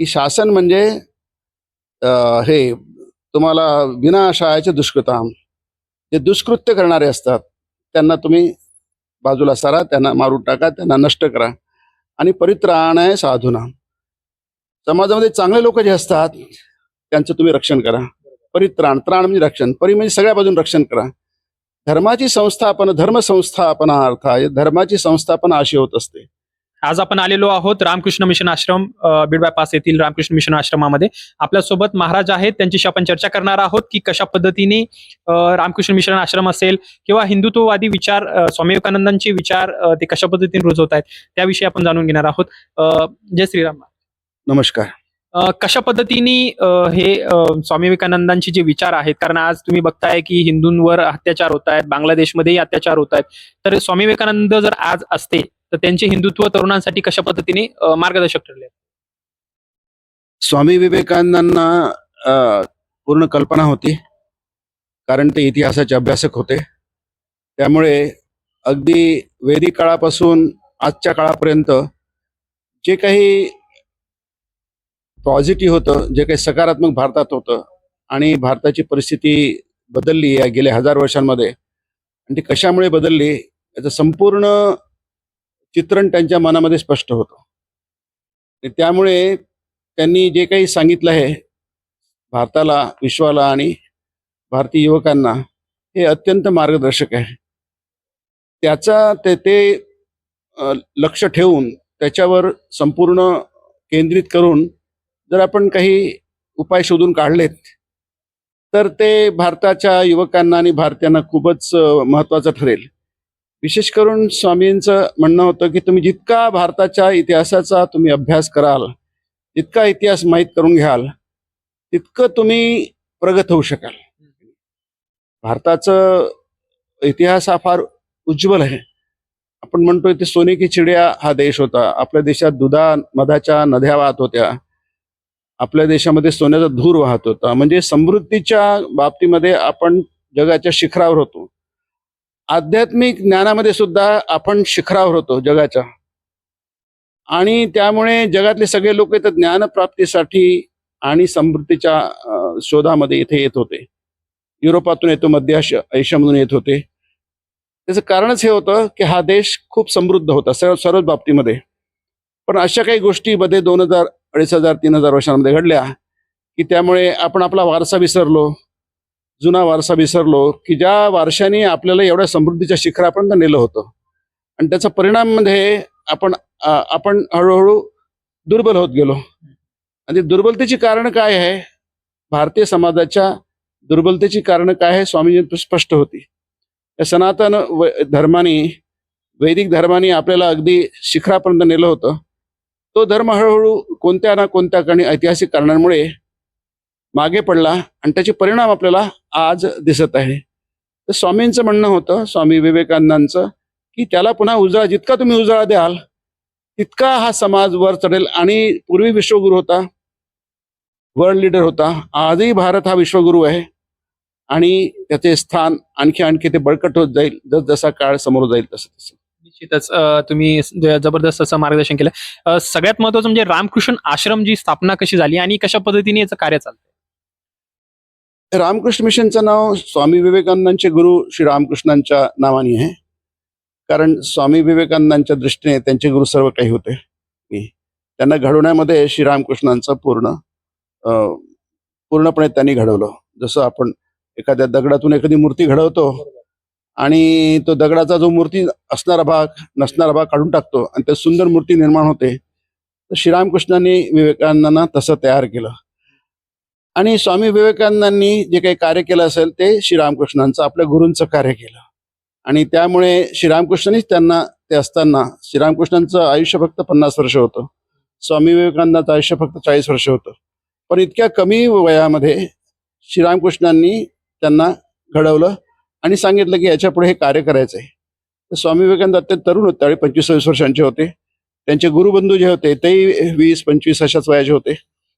की शासन म्हणजे हे तुम्हाला विनाशाळाचे दुष्कृताम जे दुष्कृत्य करणारे असतात त्यांना तुम्ही बाजूला सारा त्यांना मारून टाका त्यांना नष्ट करा आणि परित्राणाय साधूना. समाजामध्ये चांगले लोक जे असतात त्यांचं तुम्ही रक्षण करा. परित्राण त्राण म्हणजे रक्षण परी म्हणजे सगळ्या बाजून रक्षण करा. धर्माची संस्थापन धर्म संस्थापना अर्थ आहे धर्माची संस्थापना अशी होत असते. आज आपण आलेलो आहोत रामकृष्ण मिशन आश्रम बीड बायपास येथील रामकृष्ण मिशन आश्रमामध्ये. आपल्यासोबत महाराज आहेत त्यांच्याशी आपण चर्चा करणार आहोत की कशा पद्धतीने रामकृष्ण मिशन आश्रम असेल किंवा हिंदुत्ववादी विचार स्वामी विवेकानंदांचे विचार ते कशा पद्धतीने रुजवत आहेत त्याविषयी आपण जाणून घेणार आहोत. जय श्रीराम. नमस्कार. कशा पद्धतीने हे स्वामी विवेकानंदांचे जे विचार आहेत कारण आज तुम्ही बघताय की हिंदूंवर अत्याचार होत आहेत बांगलादेशमध्येही अत्याचार होत आहेत. तर स्वामी विवेकानंद जर आज असते तर त्यांचे हिंदुत्व तरुणांसाठी कशा पद्धतीने मार्गदर्शक ठरले? स्वामी विवेकानंदांना पूर्ण कल्पना होती. कारण ते इतिहासाचे अभ्यासक होते. त्यामुळे अगदी वेदिक काळापासून आजच्या काळापर्यंत जे काही पॉझिटिव्ह होतं जे काही सकारात्मक भारतात होतं आणि भारताची परिस्थिती बदलली या गेल्या हजार वर्षांमध्ये आणि ती कशामुळे बदलली याचं संपूर्ण चित्रण त्यांच्या मनामध्ये स्पष्ट होतं. त्यामुळे त्यांनी जे काही सांगितलं आहे भारताला विश्वाला आणि भारतीय युवकांना हे अत्यंत मार्गदर्शक आहे. त्याचा ते ते लक्ष ठेवून त्याच्यावर संपूर्ण केंद्रित करून जर आपण काही उपाय शोधून काढलेत तर ते भारताच्या युवकांना आणि भारतीयांना खूपच महत्त्वाचं ठरेल. विशेष करून स्वामींचं म्हणणं होतं की तुम्ही जितका भारताच्या इतिहासाचा तुम्ही अभ्यास कराल जितका इतिहास माहीत करून घ्याल तितकं तुम्ही प्रगत होऊ शकाल. भारताचं इतिहास हा फार उज्ज्वल आहे. आपण म्हणतो इथे सोने की चिड्या हा देश होता. आपल्या देशात दुधा मधाच्या नद्या वाहत होत्या. आपल्या देशामध्ये सोन्याचा धूर वाहत होता. म्हणजे समृद्धीच्या बाबतीमध्ये आपण जगाच्या शिखरावर होतो. आध्यात्मिक ज्ञानामध्ये सुद्धा आपण शिखरावर होतो जगाच्या. आणि त्यामुळे जगातले सगळे लोक इथं ज्ञानप्राप्तीसाठी आणि समृद्धीच्या शोधामध्ये इथे येत होते. युरोपातून येतो मध्य आशिया आशियामधून येत होते. त्याचं कारणच हे होतं की हा देश खूप समृद्ध होता सर्व सर्वच बाबतीमध्ये. पण अशा काही गोष्टीमध्ये दोन हजार अडीच हजार तीन हजार वर्षांमध्ये घडल्या की त्यामुळे आपण आपला वारसा विसरलो. जुना वारसा विसरलो की ज्या वारशाने आपल्याला एवढ्या समृद्धीच्या शिखरापर्यंत नेलं होतं. आणि त्याचा परिणाम म्हणजे आपण आपण हळूहळू दुर्बल होत गेलो. आणि दुर्बलतेची कारण काय आहे? भारतीय समाजाच्या दुर्बलतेची कारण काय आहे? स्वामीजी स्पष्ट होती. या सनातन व- धर्माने वैदिक धर्माने आपल्याला अगदी शिखरापर्यंत नेलं होतं. तो धर्म हळूहळू कोणत्या ना कोणत्या कारणी ऐतिहासिक कारणांमुळे मागे पडला आणि त्याचे परिणाम आपल्याला आज दिसत आहे. तर स्वामींचं म्हणणं होतं स्वामी विवेकानंदांचं की त्याला पुन्हा उजाळा जितका तुम्ही उजाळा द्याल तितका हा समाज वर चढेल. आणि पूर्वी विश्वगुरू होता वर्ल्ड लीडर होता आजही भारत हा विश्वगुरू आहे. आणि त्याचे स्थान आणखी आणखी ते बळकट होत जाईल जस जसा काळ समोर जाईल तसं तसं. निश्चितच तुम्ही जबरदस्त असं मार्गदर्शन केलं. सगळ्यात महत्वाचं म्हणजे रामकृष्ण आश्रम जी स्थापना कशी झाली आणि कशा पद्धतीने याचं कार्य चालतं रामकृष्ण मिशनचं नाव स्वामी विवेकानंदांचे गुरु श्री रामकृष्णांच्या नावाने आहे. कारण स्वामी विवेकानंदांच्या दृष्टीने त्यांचे गुरु सर्व काही होते. की त्यांना घडवण्यामध्ये श्री रामकृष्णांचं पूर्ण पूर्णपणे त्यांनी घडवलं. जसं आपण एखाद्या दगडातून एखादी मूर्ती घडवतो आणि तो दगडाचा जो मूर्ती असणारा भाग नसणारा भाग काढून टाकतो आणि त्या सुंदर मूर्ती निर्माण होते तर श्रीरामकृष्णांनी विवेकानंदांना तसं तयार केलं. आणि स्वामी विवेकानंदांनी जे काही कार्य केलं असेल ते श्रीरामकृष्णांचं आपल्या गुरूंचं कार्य केलं. आणि त्यामुळे श्रीरामकृष्णनीच त्यांना ते असताना श्रीरामकृष्णांचं आयुष्य फक्त पन्नास वर्ष होतं. स्वामी विवेकानंदाचं आयुष्य फक्त चाळीस वर्ष होतं. पण इतक्या कमी वयामध्ये श्रीरामकृष्णांनी त्यांना घडवलं आणि सांगितलं की याच्यापुढे हे कार्य करायचं आहे तर स्वामी विवेकानंद अत्यंत तरुण होते त्यावेळी पंचवीस सव्वीस वर्षांचे होते. त्यांचे गुरुबंधू जे होते तेही वीस पंचवीस अशाच वयाचे होते.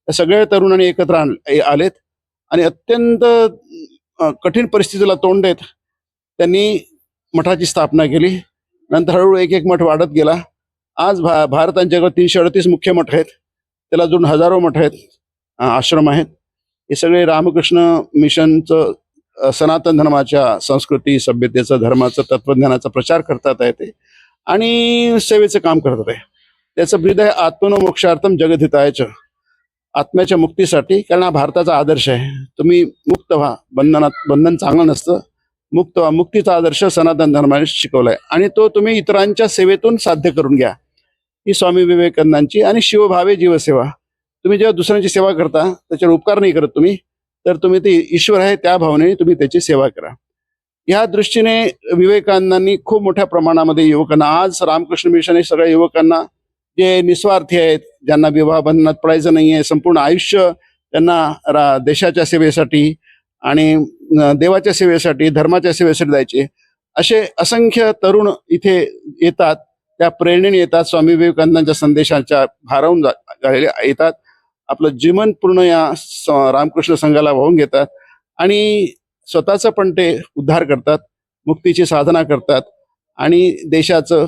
त्या सगळ्या तरुणांनी एकत्र आलेत. आणि अत्यंत कठीण परिस्थितीला तोंड देत त्यांनी मठाची स्थापना केली. नंतर हळूहळू एक एक मठ वाढत गेला. आज भा भारत आणि जगात तीनशे अडतीस मुख्य मठ आहेत. त्याला अजून हजारो मठ आहेत आश्रम आहेत. हे सगळे रामकृष्ण मिशनचं सनातन धर्माच्या संस्कृती सभ्यतेचं धर्माचं तत्वज्ञानाचा प्रचार करतात आहे ते. आणि सेवेचं काम करतात आहे. त्याचं ब्रीद आहे आत्मनो मोक्षार्थम आत्म्याच्या मुक्तीसाठी कारण हा भारताचा आदर्श आहे. तुम्ही मुक्त व्हा. बंधनात बंधन चांगलं नसतं. मुक्त व्हा. मुक्तीचा आदर्श सनातन धर्माने शिकवलाय. आणि तो तुम्ही इतरांच्या सेवेतून साध्य करून घ्या. ही स्वामी विवेकानंदांची आणि शिवभावे जीवसेवा. तुम्ही जेव्हा दुसऱ्यांची सेवा करता त्याच्यावर उपकार नाही करत तुम्ही तर तुम्ही ते ईश्वर आहे त्या भावनेने तुम्ही त्याची सेवा करा. या दृष्टीने विवेकानंदांनी खूप मोठ्या प्रमाणामध्ये युवकांना आज रामकृष्ण मिशन हे सगळ्या युवकांना जे निस्वार्थी आहेत ज्यांना विवाह बंधनात पडायचं नाही आहे संपूर्ण आयुष्य त्यांना रा- देशाच्या सेवेसाठी आणि देवाच्या सेवेसाठी धर्माच्या सेवेसाठी द्यायचे असे असंख्य तरुण इथे येतात त्या प्रेरणेने येतात स्वामी विवेकानंदांच्या संदेशाच्या भारावून झालेले येतात. आपलं जीवन पूर्ण या रामकृष्ण संघाला वाहून घेतात आणि स्वतःचं पण ते उद्धार करतात मुक्तीची साधना करतात आणि देशाचं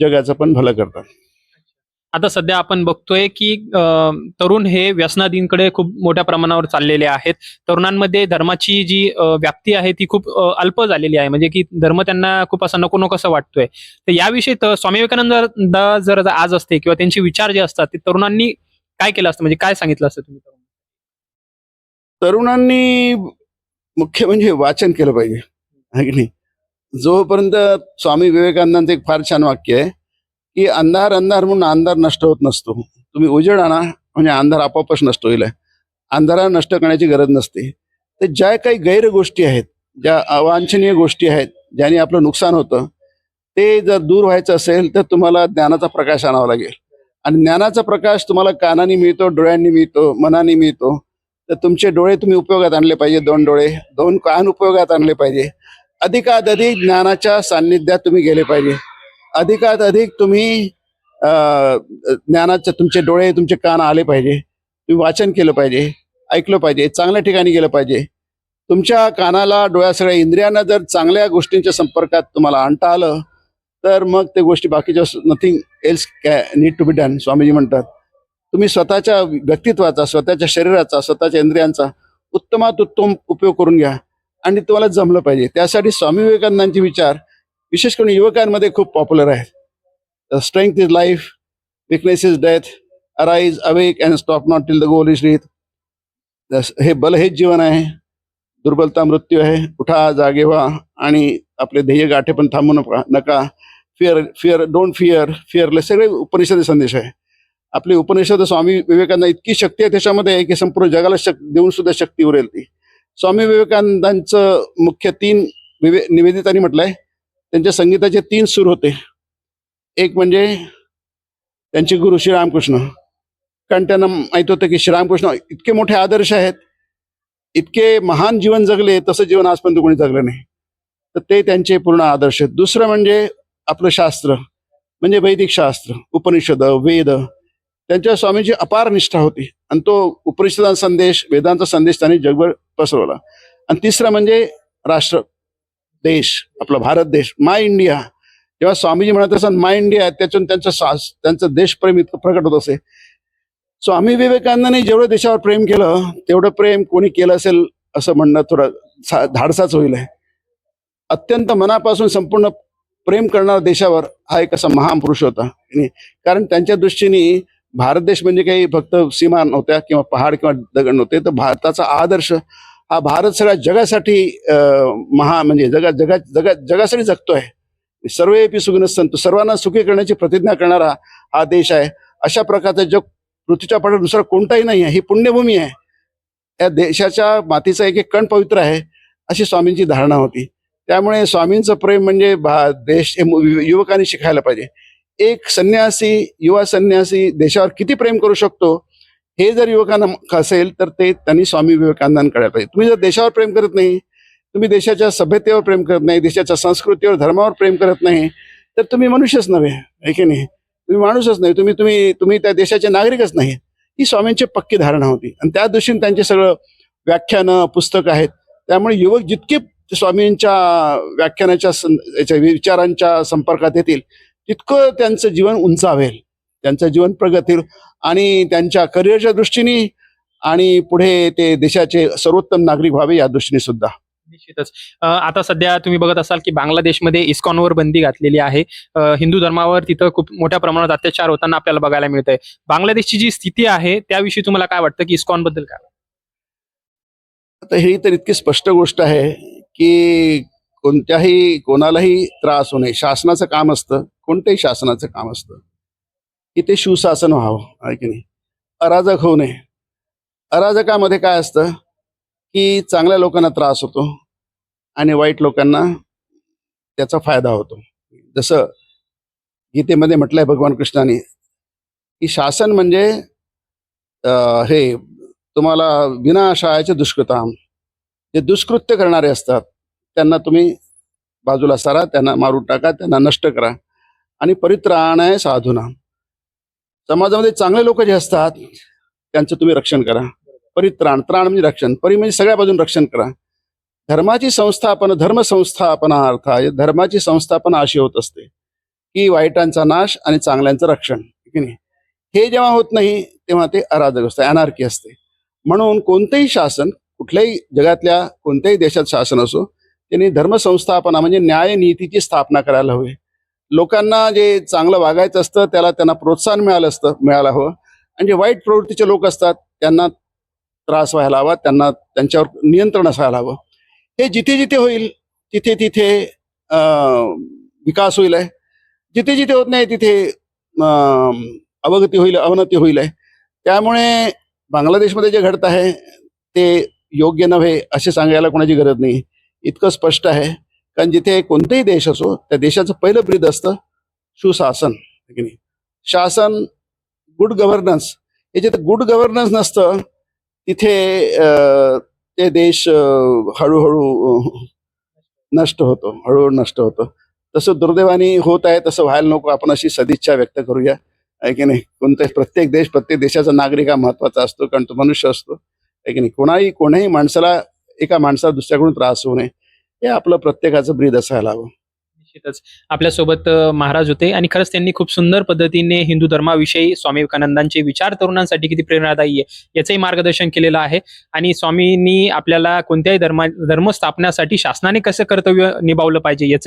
जगाचं पण भलं करतात. आता सध्या आपण बघतोय की तरुण हे व्यसनादींकडे खूप मोठ्या प्रमाणावर चाललेले आहेत. तरुणांमध्ये धर्माची जी व्याप्ती आहे ती खूप अल्प झालेली आहे. म्हणजे की धर्म त्यांना खूप असं नको नको असं वाटतोय. तर याविषयी स्वामी विवेकानंद जर आज असते किंवा त्यांचे विचार जे असतात ते तरुणांनी काय केलं असतं? म्हणजे काय सांगितलं असतं तुम्ही? तरुणांनी मुख्य म्हणजे वाचन केलं पाहिजे. नाही? जोपर्यंत स्वामी विवेकानंदांचं एक फार छान वाक्य आहे की अंधार अंधार म्हणून अंधार नष्ट होत नसतो. तुम्ही उजेड आणा म्हणजे अंधार आपोआपच नष्ट होईल. अंधारा नष्ट करण्याची गरज नसते. तर ज्या काही गैर गोष्टी आहेत ज्या अवांछनीय गोष्टी आहेत ज्याने आपलं नुकसान होतं ते जर दूर व्हायचं असेल तर तुम्हाला ज्ञानाचा प्रकाश आणावा लागेल. आणि ज्ञानाचा प्रकाश तुम्हाला कानाने मिळतो डोळ्यांनी मिळतो मनाने मिळतो. तर तुमचे डोळे तुम्ही उपयोगात आणले पाहिजे दोन डोळे दोन कान उपयोगात आणले पाहिजे. अधिकाधिक ज्ञानाच्या सान्निध्यात तुम्ही गेले पाहिजे. अधिकात अधिक तुम्ही ज्ञानाचे तुमचे डोळे तुमचे कान आले पाहिजे. तुम्ही वाचन केलं पाहिजे ऐकलं पाहिजे चांगल्या ठिकाणी गेलं पाहिजे. तुमच्या कानाला डोळ्या सगळ्या इंद्रियांना जर चांगल्या गोष्टींच्या संपर्कात तुम्हाला आणता आलं तर मग ते गोष्टी बाकीच्या nothing else can need to be done Swamiji म्हणतात. तुम्ही स्वतःच्या व्यक्तित्वाचा स्वतःच्या शरीराचा स्वतःच्या इंद्रियांचा उत्तमात उत्तम उपयोग करून घ्या. आणि तुम्हाला जमलं पाहिजे. त्यासाठी स्वामी विवेकानंदांचे विचार विशेष करून युवकांमध्ये खूप पॉप्युलर आहेत. Strength is life weakness is death arise awake and stop not till the goal is reached हे बल हेच जीवन आहे. दुर्बलता मृत्यू आहे. उठा जागे व्हा आणि आपले ध्येय गाठे पण थांबू नका नका. Fear fear don't fear fearless सगळे उपनिषद संदेश आहे. आपली उपनिषद स्वामी विवेकानंद इतकी शक्ती आहे त्याच्यामध्ये की संपूर्ण जगाला शक देऊन सुद्धा शक्ती उरेल. ती स्वामी विवेकानंदांचं मुख्य तीन विवे निवेदितांनी म्हटलंय त्यांच्या संगीताचे तीन सूर होते. एक म्हणजे त्यांचे गुरु श्रीरामकृष्ण. कारण त्यांना माहीत होतं की श्रीरामकृष्ण इतके मोठे आदर्श आहेत. इतके महान जीवन जगले तसं जीवन आजपर्यंत कोणी जगलं नाही. तर ते त्यांचे पूर्ण आदर्श आहेत. दुसरं म्हणजे आपलं शास्त्र म्हणजे वैदिक शास्त्र उपनिषद वेद. त्यांच्या स्वामीची अपार निष्ठा होती. आणि तो उपनिषदांचा संदेश वेदांचा संदेश त्यांनी जगभर पसरवला. आणि तिसरं म्हणजे राष्ट्र देश आपला भारत देश माय इंडिया. जेव्हा स्वामीजी म्हणत असतात माय इंडिया त्याच्यातून त्यांचं सास त्यांचं देशप्रेम इतकं प्रकट होत असे. स्वामी विवेकानंदांनी जेवढं देशावर प्रेम केलं तेवढं प्रेम कोणी केलं असेल असं म्हणणं थोडं धाडसाच होईल आहे. अत्यंत मनापासून संपूर्ण प्रेम करणारा देशावर हा एक असा महापुरुष होता. कारण त्यांच्या दृष्टीने भारत देश म्हणजे काही फक्त सीमा नव्हत्या किंवा पहाड किंवा दगड नव्हते तर भारताचा आदर्श हा भारत सगळ्या जगासाठी अं, महा म्हणजे जगा जगा जगा जगासाठी जगतो आहे सर्वेपी सुखीन संत सर्वांना सुखी करण्याची प्रतिज्ञा करणारा हा देश आहे. अशा प्रकारचा जग पृथ्वीच्या पाठात दुसरा कोणताही नाही आहे. ही पुण्यभूमी आहे. या देशाच्या मातीचा एक एक कण पवित्र आहे अशी स्वामींची धारणा होती. त्यामुळे स्वामींचं प्रेम म्हणजे भा देश हे युवकांनी शिकायला पाहिजे. एक संन्यासी युवा संन्यासी देशावर किती प्रेम करू शकतो? हे जर युवकांना असेल तर ते त्यांनी स्वामी विवेकानंदांकडे पाहिजे. तुम्ही जर देशावर प्रेम करत नाही तुम्ही देशाच्या सभ्यतेवर प्रेम करत नाही देशाच्या संस्कृतीवर धर्मावर प्रेम करत नाही तर तुम्ही मनुष्यच नव्हे आहे की नाही? तुम्ही माणूसच नाही तुम्ही तुम्ही तुम्ही त्या देशाचे नागरिकच नाही. ही स्वामींची पक्की धारणा होती. आणि त्या दृष्टीने त्यांचे सगळं व्याख्यानं पुस्तक आहेत. त्यामुळे युवक जितके स्वामींच्या व्याख्यानाच्या सं- याच्या विचारांच्या संपर्कात येतील तितकं त्यांचं जीवन उंचावेल. त्यांचं जीवन प्रगती होईल आणि त्यांच्या करिअरच्या दृष्टीने आणि पुढे ते देशाचे सर्वोत्तम नागरिक व्हावे या दृष्टीने सुद्धा. निश्चितच. आता सध्या तुम्ही बघत असाल की बांगलादेशमध्ये इस्कॉनवर बंदी घातलेली आहे. हिंदू धर्मावर तिथं खूप मोठ्या प्रमाणात अत्याचार होताना आपल्याला बघायला मिळत आहे बांगलादेशची जी स्थिती आहे त्याविषयी तुम्हाला काय वाटतं की इस्कॉनबद्दल काय? आता ही तर इतकी स्पष्ट गोष्ट आहे की कोणत्याही कोणालाही त्रास नये. शासनाचं काम असतं कोणत्याही शासनाचं काम असतं. की ते सुशासन व्हावं आहे की नाही? अराजक होऊ नये. अराजकामध्ये काय असतं? की चांगल्या लोकांना त्रास होतो आणि वाईट लोकांना त्याचा फायदा होतो. जसं गीतेमध्ये म्हटलंय भगवान कृष्णाने की शासन म्हणजे हे तुम्हाला विनाशाळाचे दुष्कृताम. जे दुष्कृत्य करणारे असतात त्यांना तुम्ही बाजूला सारा त्यांना मारून टाका त्यांना नष्ट करा आणि परित्राणाय साधूना समाजामध्ये चांगले लोक जे असतात त्यांचं तुम्ही रक्षण करा. परित्राण त्राण म्हणजे रक्षण. परी म्हणजे सगळ्या बाजून रक्षण करा. धर्माची संस्थापन धर्मसंस्थापना अर्थ आहे धर्माची संस्थापना अशी होत असते की वाईटांचा नाश आणि चांगल्यांचं रक्षण. की नाही? हे जेव्हा होत नाही तेव्हा ते अराजक असते अनार्की असते. म्हणून कोणतेही शासन कुठल्याही जगातल्या कोणत्याही देशात शासन असो त्यांनी धर्मसंस्थापना म्हणजे न्याय नीतीची स्थापना करायला हवी. लोकांना जे चांगलं वागायचं असतं त्याला त्यांना प्रोत्साहन मिळालं असतं मिळायला हवं. आणि जे वाईट प्रवृत्तीचे लोक असतात त्यांना त्रास व्हायला हवा त्यांना त्यांच्यावर नियंत्रण असायला हवं. हे जिथे जिथे होईल तिथे तिथे विकास होईल आहे. जिथे जिथे होत नाही तिथे अवगती होईल अवनती होईल आहे. त्यामुळे बांगलादेशमध्ये जे घडत आहे ते योग्य नव्हे असे सांगायला कोणाची गरज नाही. इतकं स्पष्ट आहे. कारण जिथे कोणताही देश असो त्या देशाचं पहिलं ब्रीद असतं सुशासन नाही? शासन गुड गव्हर्नन्स हे जिथे गुड गव्हर्नन्स नसतं तिथे ते देश हळूहळू नष्ट होतो हळूहळू नष्ट होतो. तसं दुर्दैवाने होत आहे तसं व्हायला नको. आपण अशी सदिच्छा व्यक्त करूया आहे की नाही? कोणत्याही प्रत्येक देश प्रत्येक देशाचा नागरिक हा महत्त्वाचा असतो कारण तो मनुष्य असतो आहे की नाही? कोणाही कोणाही माणसाला एका माणसाला दुसऱ्याकडून त्रास होऊ नये. हे आपलं प्रत्येकाचं ब्रीद असायला हवं. निश्चितच. आपल्यासोबत महाराज होते आणि खरंच त्यांनी खूप सुंदर पद्धतीने हिंदू धर्माविषयी स्वामी विवेकानंदांचे विचार तरुणांसाठी किती प्रेरणादायी आहे याचंही मार्गदर्शन केलेलं आहे आणि स्वामींनी आपल्याला कोणत्याही धर्मा धर्म स्थापण्यासाठी शासनाने कसं कर्तव्य निभावलं पाहिजे याचंही